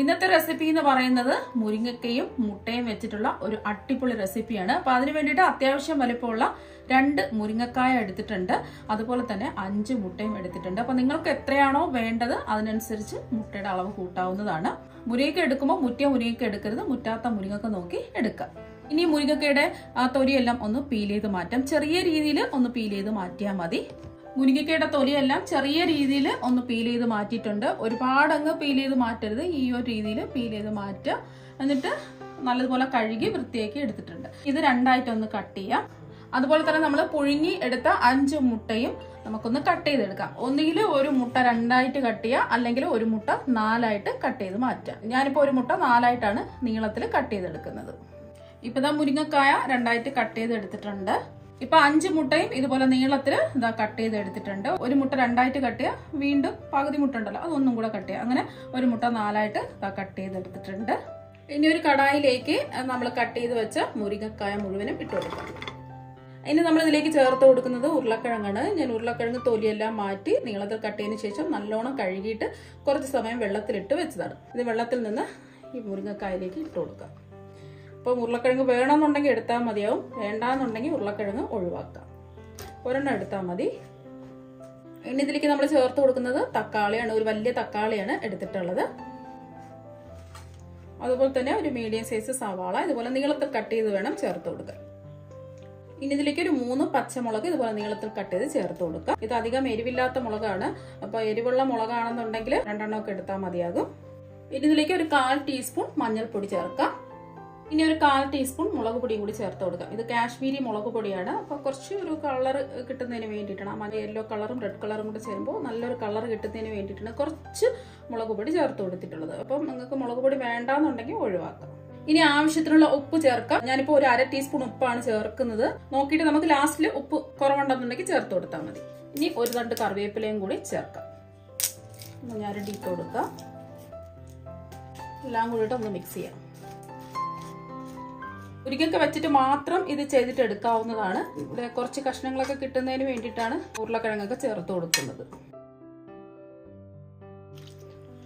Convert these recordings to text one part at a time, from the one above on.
ഇന്നത്തെ റെസിപ്പി എന്ന് പറയുന്നത് മുരിങ്ങക്കയും മുട്ടയും വെച്ചിട്ടുള്ള ഒരു അടിപൊളി റെസിപ്പിയാണ് അപ്പൊ അതിന് വേണ്ടിയിട്ട് അത്യാവശ്യം വലിപ്പമുള്ള രണ്ട് മുരിങ്ങക്കായ എടുത്തിട്ടുണ്ട്. അതുപോലെ തന്നെ അഞ്ച് മുട്ടയും എടുത്തിട്ടുണ്ട്. അപ്പൊ നിങ്ങൾക്ക് എത്രയാണോ വേണ്ടത് അതിനനുസരിച്ച് മുട്ടയുടെ അളവ് കൂട്ടാവുന്നതാണ്. മുരിങ്ങക്ക എടുക്കുമ്പോൾ മുറ്റിയ മുരിങ്ങക്ക എടുക്കരുത്. മുറ്റാത്ത മുരിങ്ങക്ക നോക്കി എടുക്കുക. ഇനി മുരിങ്ങക്കയുടെ ആ ഒന്ന് പീൽ ചെയ്ത് മാറ്റാം. ചെറിയ രീതിയിൽ ഒന്ന് പീൽ ചെയ്ത് മാറ്റിയാൽ മതി. മുരിങ്ങക്കയുടെ തൊലിയെല്ലാം ചെറിയ രീതിയിൽ ഒന്ന് പീൽ ചെയ്ത് മാറ്റിയിട്ടുണ്ട്. ഒരുപാട് അങ്ങ് പീൽ ചെയ്ത് മാറ്റരുത്. ഈ ഒരു രീതിയിൽ പീൽ ചെയ്ത് മാറ്റുക. എന്നിട്ട് നല്ലതുപോലെ കഴുകി വൃത്തിയാക്കി എടുത്തിട്ടുണ്ട്. ഇത് രണ്ടായിട്ടൊന്ന് കട്ട് ചെയ്യാം. അതുപോലെ തന്നെ നമ്മൾ പുഴുങ്ങി എടുത്ത അഞ്ച് മുട്ടയും നമുക്കൊന്ന് കട്ട് ചെയ്തെടുക്കാം. ഒന്നുകിൽ ഒരു മുട്ട രണ്ടായിട്ട് കട്ട് ചെയ്യുക അല്ലെങ്കിൽ ഒരു മുട്ട നാലായിട്ട് കട്ട് ചെയ്ത് മാറ്റാം ഞാനിപ്പോൾ ഒരു മുട്ട നാലായിട്ടാണ് നീളത്തിൽ കട്ട് ചെയ്തെടുക്കുന്നത്. ഇപ്പം ഇതാ മുരിങ്ങക്കായ രണ്ടായിട്ട് കട്ട് ചെയ്ത് എടുത്തിട്ടുണ്ട് ഇപ്പൊ അഞ്ച് മുട്ടയും ഇതുപോലെ നീളത്തിൽ ഇതാ കട്ട് ചെയ്ത് എടുത്തിട്ടുണ്ട് ഒരു മുട്ട രണ്ടായിട്ട് കട്ട് ചെയ്യുക. വീണ്ടും പകുതി മുട്ട ഉണ്ടല്ലോ അതൊന്നും കൂടെ കട്ട് ചെയ്യുക. അങ്ങനെ ഒരു മുട്ട നാലായിട്ട് ഇതാ കട്ട് ചെയ്ത് എടുത്തിട്ടുണ്ട് ഇനി ഒരു കടായിലേക്ക് നമ്മൾ കട്ട് ചെയ്ത് വെച്ച മുരിങ്ങക്കായ മുഴുവനും ഇട്ട് കൊടുക്കാം. ഇനി നമ്മൾ ഇതിലേക്ക് ചേർത്ത് കൊടുക്കുന്നത് ഉരുളക്കിഴങ്ങാണ്. ഞാൻ ഉരുളക്കിഴങ്ങ് തൊലിയെല്ലാം മാറ്റി നീളത്തിൽ കട്ട് ചെയ്തതിന് ശേഷം നല്ലോണം കഴുകിയിട്ട് കുറച്ച് സമയം വെള്ളത്തിലിട്ട് വെച്ചതാണ്. ഇത് വെള്ളത്തിൽ നിന്ന് ഈ മുരിങ്ങക്കായയിലേക്ക് ഇട്ട് കൊടുക്കാം. അപ്പോൾ ഉരുളക്കിഴങ്ങ് വേണമെന്നുണ്ടെങ്കിൽ എടുത്താൽ മതിയാവും. വേണ്ടാന്നുണ്ടെങ്കിൽ ഉരുളക്കിഴങ്ങ് ഒഴിവാക്കാം. ഒരെണ്ണം എടുത്താൽ മതി. ഇനി ഇതിലേക്ക് നമ്മൾ ചേർത്ത് കൊടുക്കുന്നത് തക്കാളിയാണ്. ഒരു വലിയ തക്കാളിയാണ് എടുത്തിട്ടുള്ളത്. അതുപോലെ തന്നെ ഒരു മീഡിയം സൈസ് സവാള ഇതുപോലെ നീളത്തിൽ കട്ട് ചെയ്ത് വേണം ചേർത്ത് കൊടുക്കാൻ. ഇനി ഇതിലേക്ക് ഒരു മൂന്ന് പച്ചമുളക് ഇതുപോലെ നീളത്തിൽ കട്ട് ചെയ്ത് ചേർത്ത് കൊടുക്കാം. ഇത് അധികം എരിവില്ലാത്ത മുളകാണ്. അപ്പോൾ എരിവുള്ള മുളകാണെന്നുണ്ടെങ്കിൽ രണ്ടെണ്ണമൊക്കെ എടുത്താൽ മതിയാകും. ഇനി ഇതിലേക്ക് ഒരു കാൽ ടീസ്പൂൺ മഞ്ഞൾപ്പൊടി ചേർക്കാം. ഇനി ഒരു കാൽ ടീസ്പൂൺ മുളക് പൊടിയും കൂടി ചേർത്ത് കൊടുക്കാം. ഇത് കാശ്മീരി മുളക് പൊടിയാണ്. അപ്പോൾ കുറച്ച് ഒരു കളർ കിട്ടുന്നതിന് വേണ്ടിയിട്ടാണ്. ആ യെല്ലോ കളറും റെഡ് കളറും കൂടി ചേരുമ്പോൾ നല്ലൊരു കളർ കിട്ടുന്നതിന് വേണ്ടിയിട്ടാണ് കുറച്ച് മുളക് പൊടി ചേർത്ത് കൊടുത്തിട്ടുള്ളത്. അപ്പം നിങ്ങൾക്ക് മുളക് പൊടി വേണ്ടാന്നുണ്ടെങ്കിൽ ഒഴിവാക്കാം. ഇനി ആവശ്യത്തിനുള്ള ഉപ്പ് ചേർക്കാം. ഞാനിപ്പോൾ ഒരു അര ടീസ്പൂൺ ഉപ്പാണ് ചേർക്കുന്നത്. നോക്കിയിട്ട് നമുക്ക് ലാസ്റ്റിൽ ഉപ്പ് കുറവുണ്ടെന്നുണ്ടെങ്കിൽ ചേർത്ത് കൊടുത്താൽ മതി. ഇനി ഒരു രണ്ട് കറിവേപ്പിലയും കൂടി ചേർക്കാം. ഞാൻ ഇട്ട് കൊടുക്കാം. എല്ലാം കൂടിയിട്ട് ഒന്ന് മിക്സ് ചെയ്യാം. ഒരിക്കലൊക്കെ വെച്ചിട്ട് മാത്രം ഇത് ചെയ്തിട്ട് എടുക്കാവുന്നതാണ്. ഇവിടെ കുറച്ച് കഷ്ണങ്ങളൊക്കെ കിട്ടുന്നതിന് വേണ്ടിയിട്ടാണ് ഉരുളക്കിഴങ്ങൊക്കെ ചേർത്ത് കൊടുക്കുന്നത്.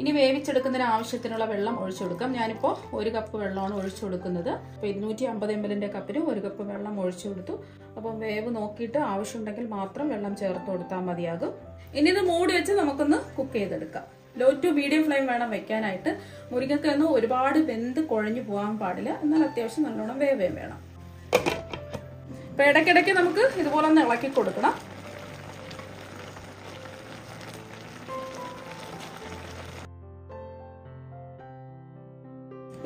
ഇനി വേവിച്ചെടുക്കുന്നതിന് ആവശ്യത്തിനുള്ള വെള്ളം ഒഴിച്ചു കൊടുക്കാം. ഞാനിപ്പോൾ ഒരു കപ്പ് വെള്ളമാണ് ഒഴിച്ചു കൊടുക്കുന്നത്. അപ്പോൾ ഇരുന്നൂറ്റി അമ്പത് എം എല്ലിന്റെ കപ്പിന് ഒരു കപ്പ് വെള്ളം ഒഴിച്ചു കൊടുത്തു. അപ്പം വേവ് നോക്കിയിട്ട് ആവശ്യമുണ്ടെങ്കിൽ മാത്രം വെള്ളം ചേർത്ത് കൊടുത്താൽ മതിയാകും. ഇനി ഇത് മൂടി വെച്ച് നമുക്കൊന്ന് കുക്ക് ചെയ്തെടുക്കാം. ലോ ടു മീഡിയം ഫ്ലെയിം വേണം വെക്കാനായിട്ട്. മുരിങ്ങക്കൊന്നും ഒരുപാട് വെന്ത് കുഴഞ്ഞു പോകാൻ പാടില്ല. എന്നാൽ അത്യാവശ്യം നല്ലോണം വേവേം വേണം. അപ്പൊ ഇടയ്ക്കിടയ്ക്ക് നമുക്ക് ഇതുപോലെ ഒന്ന് ഇളക്കി കൊടുക്കണം.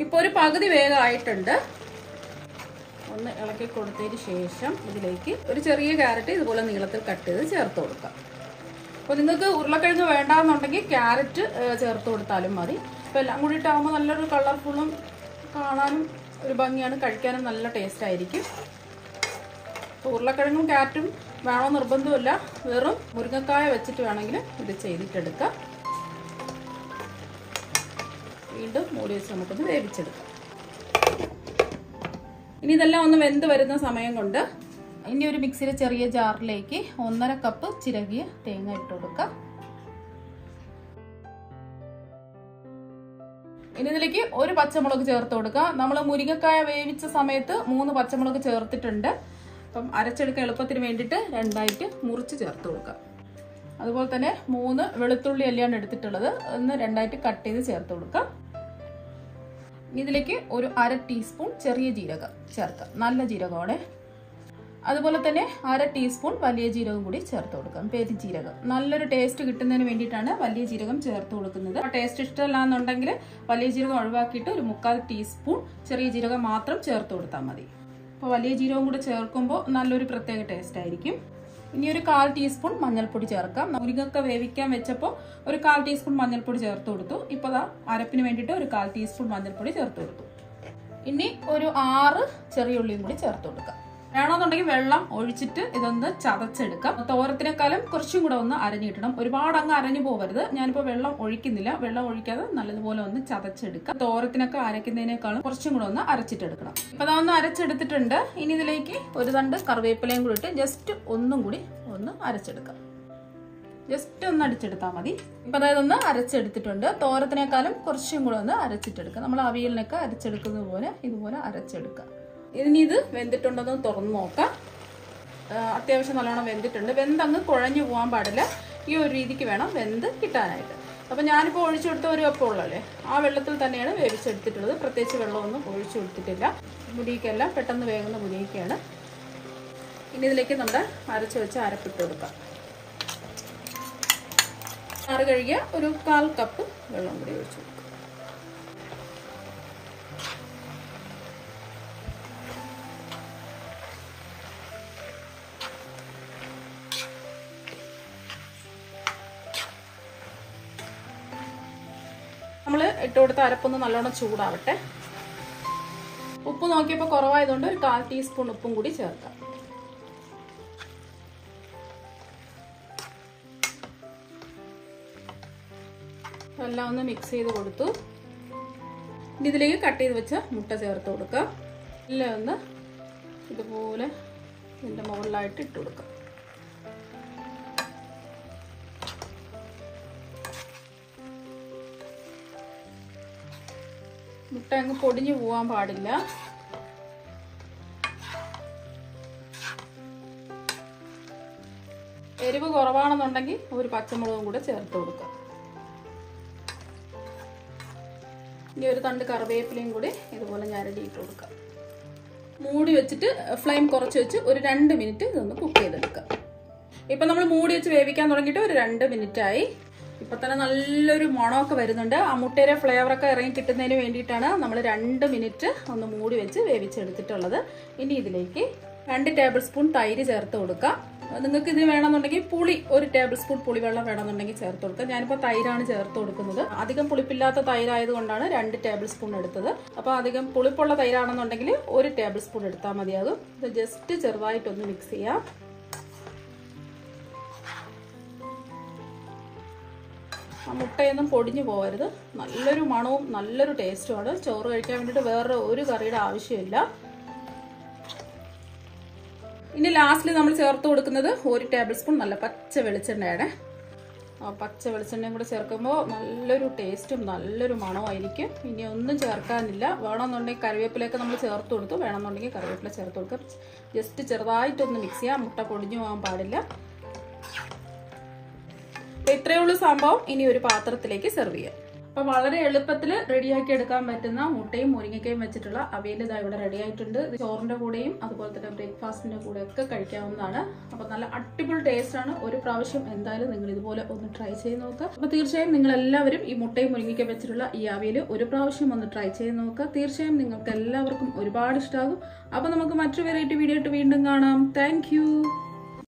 ഇപ്പൊ ഒരു പകുതി വേഗമായിട്ടുണ്ട്. ഒന്ന് ഇളക്കി കൊടുത്തതിന് ശേഷം ഇതിലേക്ക് ഒരു ചെറിയ ക്യാരറ്റ് ഇതുപോലെ നീളത്തിൽ കട്ട് ചെയ്ത് ചേർത്ത് കൊടുക്കാം. അപ്പോൾ നിങ്ങൾക്ക് ഉരുളക്കിഴങ്ങ് വേണ്ടാന്നുണ്ടെങ്കിൽ ക്യാരറ്റ് ചേർത്ത് കൊടുത്താലും മതി. അപ്പോൾ എല്ലാം കൂടിയിട്ടാകുമ്പോൾ നല്ലൊരു കളർഫുള്ളും കാണാനും ഒരു ഭംഗിയാണ് കഴിക്കാനും നല്ല ടേസ്റ്റ് ആയിരിക്കും. അപ്പോൾ ഉരുളക്കിഴങ്ങും ക്യാരറ്റും വേണോ നിർബന്ധമില്ല വെറും മുരിങ്ങക്കായ വെച്ചിട്ട് വേണമെങ്കിൽ ഇത് ചെയ്തിട്ടെടുക്കാം. വീണ്ടും മൂടി വെച്ച് നമുക്കൊന്ന് വേവിച്ചെടുക്കാം. ഇനി ഇതെല്ലാം ഒന്ന് വെന്ത് വരുന്ന സമയം കൊണ്ട് ഇനി ഒരു മിക്സിയിലെ ചെറിയ ജാറിലേക്ക് ഒന്നര കപ്പ് ചിരകിയ തേങ്ങ ഇട്ട് കൊടുക്കാം. ഇനി ഇതിലേക്ക് ഒരു പച്ചമുളക് ചേർത്ത് കൊടുക്കാം. നമ്മൾ മുരിങ്ങക്കായ വേവിച്ച സമയത്ത് മൂന്ന് പച്ചമുളക് ചേർത്തിട്ടുണ്ട്. അപ്പം അരച്ചെടുക്കാൻ എളുപ്പത്തിന് വേണ്ടിയിട്ട് രണ്ടായിട്ട് മുറിച്ച് ചേർത്ത് കൊടുക്കാം. അതുപോലെ തന്നെ മൂന്ന് വെളുത്തുള്ളി അല്ലിയാണ് എടുത്തിട്ടുള്ളത്. ഒന്ന് രണ്ടായിട്ട് കട്ട് ചെയ്ത് ചേർത്ത് കൊടുക്കാം. ഇതിലേക്ക് ഒരു അര ടീസ്പൂൺ ചെറിയ ജീരകം ചേർക്കാം. നല്ല ജീരകമാണ്. അതുപോലെ തന്നെ അര ടീസ്പൂൺ വലിയ ജീരകം കൂടി ചേർത്ത് കൊടുക്കാം. പെരിജീരകം നല്ലൊരു ടേസ്റ്റ് കിട്ടുന്നതിന് വേണ്ടിയിട്ടാണ് വലിയ ജീരകം ചേർത്ത് കൊടുക്കുന്നത്. ടേസ്റ്റ് ഇഷ്ടമല്ല എന്നുണ്ടെങ്കിൽ വലിയ ജീരകം ഒഴിവാക്കിയിട്ട് ഒരു മുക്കാൽ ടീസ്പൂൺ ചെറിയ ജീരകം മാത്രം ചേർത്ത് കൊടുത്താൽ മതി. അപ്പോൾ വലിയ ജീരകം കൂടി ചേർക്കുമ്പോൾ നല്ലൊരു പ്രത്യേക ടേസ്റ്റ് ആയിരിക്കും. ഇനി ഒരു കാൽ ടീസ്പൂൺ മഞ്ഞൾപ്പൊടി ചേർക്കാം. മുരിങ്ങൊക്കെ വേവിക്കാൻ വെച്ചപ്പോൾ ഒരു കാൽ ടീസ്പൂൺ മഞ്ഞൾപ്പൊടി ചേർത്ത് കൊടുത്തു. ഇപ്പോൾ ദാ അരപ്പിന് വേണ്ടിയിട്ട് ഒരു കാൽ ടീസ്പൂൺ മഞ്ഞൾപ്പൊടി ചേർത്ത് കൊടുത്തു. ഇനി ഒരു ആറ് ചെറിയ ഉള്ളിയും കൂടി ചേർത്ത് കൊടുക്കാം. വേണമെന്നുണ്ടെങ്കിൽ വെള്ളം ഒഴിച്ചിട്ട് ഇതൊന്ന് ചതച്ചെടുക്കാം. തോരത്തിനേക്കാളും കുറച്ചും കൂടെ ഒന്ന് അരഞ്ഞു കിട്ടണം ഒരുപാട് അങ്ങ് അരഞ്ഞു പോകരുത് ഞാനിപ്പോൾ വെള്ളം ഒഴിക്കുന്നില്ല. വെള്ളം ഒഴിക്കാതെ നല്ലതുപോലെ ഒന്ന് ചതച്ചെടുക്കാം. തോരത്തിനൊക്കെ അരയ്ക്കുന്നതിനേക്കാളും കുറച്ചും കൂടെ ഒന്ന് അരച്ചിട്ടെടുക്കണം. ഇപ്പൊ അതൊന്ന് അരച്ചെടുത്തിട്ടുണ്ട്. ഇനി ഇതിലേക്ക് ഒരു തണ്ട് കറിവേപ്പിലയും കൂടി ഇട്ട് ജസ്റ്റ് ഒന്നും കൂടി ഒന്ന് അരച്ചെടുക്കാം. ജസ്റ്റ് ഒന്ന് അടിച്ചെടുത്താൽ മതി. ഇപ്പൊ അതായത് ഒന്ന് അരച്ചെടുത്തിട്ടുണ്ട്. തോരത്തിനേക്കാളും കുറച്ചും കൂടെ ഒന്ന് അരച്ചിട്ടെടുക്കുക നമ്മൾ അവിയലിനൊക്കെ അരച്ചെടുക്കുന്നത് പോലെ ഇതുപോലെ അരച്ചെടുക്കുക ഇനി ഇത് വെന്തിട്ടുണ്ടെന്ന് തുറന്ന് നോക്കാം. അത്യാവശ്യം നല്ലോണം വെന്തിട്ടുണ്ട്. വെന്തങ്ങ് കുഴഞ്ഞു പോകാൻ പാടില്ല. ഈ ഒരു രീതിക്ക് വേണം വെന്ത് കിട്ടാനായിട്ട്. അപ്പം ഞാനിപ്പോൾ ഒഴിച്ചു കൊടുത്ത ഒരു കപ്പുള്ളല്ലേ ആ വെള്ളത്തിൽ തന്നെയാണ് വേവിച്ചെടുത്തിട്ടുള്ളത്. പ്രത്യേകിച്ച് വെള്ളമൊന്നും ഒഴിച്ചു കൊടുത്തിട്ടില്ല. മുരിക്കല്ല പെട്ടെന്ന് വേകുന്ന മുരിക്കയാണ് ഇനി ഇതിലേക്ക് നമ്മുടെ അരച്ച് വെച്ച് അരപ്പിട്ട് കൊടുക്കാം. ആറ് കഴുകിയ ഒരു കാൽ കപ്പ് വെള്ളം കൂടി ഒഴിച്ചു കൊടുക്കാം. നമ്മൾ ഇട്ട് കൊടുത്ത അരപ്പൊന്ന് നല്ലോണം ചൂടാവട്ടെ. ഉപ്പ് നോക്കിയപ്പോൾ കുറവായതുകൊണ്ട് ഒരു കാൽ ടീസ്പൂൺ ഉപ്പും കൂടി ചേർക്കാം. എല്ലാം ഒന്ന് മിക്സ് ചെയ്ത് കൊടുത്തു. ഇനി ഇതിലേക്ക് കട്ട് ചെയ്ത് വെച്ച മുട്ട ചേർത്ത് കൊടുക്കാം. എല്ലാം ഒന്ന് ഇതുപോലെ ഇതിന്റെ മുകളിലായിട്ട് ഇട്ട് കൊടുക്കാം. മുട്ട അങ്ങ് പൊടിഞ്ഞു പോകാൻ പാടില്ല. എരിവ് കുറവാണെന്നുണ്ടെങ്കിൽ ഒരു പച്ചമുളകും കൂടെ ചേർത്ത് കൊടുക്കാം. ഇനി ഒരു തണ്ട് കറിവേപ്പിലയും കൂടി ഇതുപോലെ ഞരടിയിട്ട് കൊടുക്കാം. മൂടി വെച്ചിട്ട് ഫ്ലെയിം കുറച്ച് വെച്ച് ഒരു രണ്ട് മിനിറ്റ് ഇതൊന്ന് കുക്ക് ചെയ്തെടുക്കാം. ഇപ്പം നമ്മൾ മൂടി വെച്ച് വേവിക്കാൻ തുടങ്ങിയിട്ട് ഒരു രണ്ട് മിനിറ്റ് ആയി ഇപ്പൊ തന്നെ നല്ലൊരു മണമൊക്കെ വരുന്നുണ്ട്. ആ മുട്ടയുടെ ഫ്ലേവറൊക്കെ ഇറങ്ങി കിട്ടുന്നതിന് വേണ്ടിയിട്ടാണ് നമ്മൾ രണ്ട് മിനിറ്റ് ഒന്ന് മൂടി വെച്ച് വേവിച്ചെടുത്തിട്ടുള്ളത്. ഇനി ഇതിലേക്ക് രണ്ട് ടേബിൾ സ്പൂൺ തൈര് ചേർത്ത് കൊടുക്കാം. നിങ്ങൾക്ക് ഇതിന് വേണമെന്നുണ്ടെങ്കിൽ പുളി ഒരു ടേബിൾ സ്പൂൺ പുളിവെള്ളം വേണമെന്നുണ്ടെങ്കിൽ ചേർത്ത് കൊടുക്കാം. ഞാനിപ്പോൾ തൈരാണ് ചേർത്ത് കൊടുക്കുന്നത്. അധികം പുളിപ്പില്ലാത്ത തൈരായതുകൊണ്ടാണ് രണ്ട് ടേബിൾ സ്പൂൺ എടുത്തത്. അപ്പോൾ അധികം പുളിപ്പുള്ള തൈരാണെന്നുണ്ടെങ്കിൽ ഒരു ടേബിൾ സ്പൂൺ എടുത്താൽ മതിയാകും. ഇത് ജസ്റ്റ് ചെറുതായിട്ടൊന്ന് മിക്സ് ചെയ്യാം. മുട്ടയൊന്നും പൊടിഞ്ഞു പോകരുത്. നല്ലൊരു മണവും നല്ലൊരു ടേസ്റ്റുമാണ് ചോറ് കഴിക്കാൻ വേണ്ടിയിട്ട് വേറെ ഒരു കറിയുടെ ആവശ്യമില്ല. ഇനി ലാസ്റ്റിൽ നമ്മൾ ചേർത്ത് കൊടുക്കുന്നത് ഒരു ടേബിൾ സ്പൂൺ നല്ല പച്ച വെളിച്ചെണ്ണയാണ്. പച്ച വെളിച്ചെണ്ണയും കൂടെ ചേർക്കുമ്പോൾ നല്ലൊരു ടേസ്റ്റും നല്ലൊരു മണമായിരിക്കും ഇനി ഒന്നും ചേർക്കാനില്ല. വേണമെന്നുണ്ടെങ്കിൽ കറിവേപ്പിലയൊക്കെ നമ്മൾ ചേർത്ത് കൊടുത്തു. വേണമെന്നുണ്ടെങ്കിൽ കറിവേപ്പില ചേർത്ത് കൊടുക്കാം. ജസ്റ്റ് ചെറുതായിട്ടൊന്ന് മിക്സ് ചെയ്യാം. മുട്ട പൊടിഞ്ഞു പോകാൻ പാടില്ല. അപ്പൊ ഇത്രയേ ഉള്ളൂ സംഭവം. ഇനി ഒരു പാത്രത്തിലേക്ക് സെർവ് ചെയ്യാം. അപ്പൊ വളരെ എളുപ്പത്തിൽ റെഡിയാക്കി എടുക്കാൻ പറ്റുന്ന മുട്ടയും മുരിങ്ങയ്ക്കയും വെച്ചിട്ടുള്ള അവയിൽ ഇതാ ഇവിടെ റെഡി ആയിട്ടുണ്ട്. കൂടെയും അതുപോലെ തന്നെ ബ്രേക്ക്ഫാസ്റ്റിന്റെ കൂടെ ഒക്കെ കഴിക്കാവുന്നതാണ്. അപ്പൊ നല്ല അടിപൊളി ടേസ്റ്റ് ആണ്. ഒരു പ്രാവശ്യം എന്തായാലും നിങ്ങൾ ഇതുപോലെ ഒന്ന് ട്രൈ ചെയ്ത് നോക്കുക അപ്പൊ തീർച്ചയായും നിങ്ങൾ എല്ലാവരും ഈ മുട്ടയും മുരിങ്ങയ്ക്ക വെച്ചിട്ടുള്ള ഈ അവയിൽ ഒരു പ്രാവശ്യം ഒന്ന് ട്രൈ ചെയ്ത് നോക്കുക തീർച്ചയായും നിങ്ങൾക്ക് എല്ലാവർക്കും ഒരുപാട് ഇഷ്ടമാകും അപ്പൊ നമുക്ക് മറ്റൊരു വെറൈറ്റി വീഡിയോ ആയിട്ട് വീണ്ടും കാണാം. താങ്ക്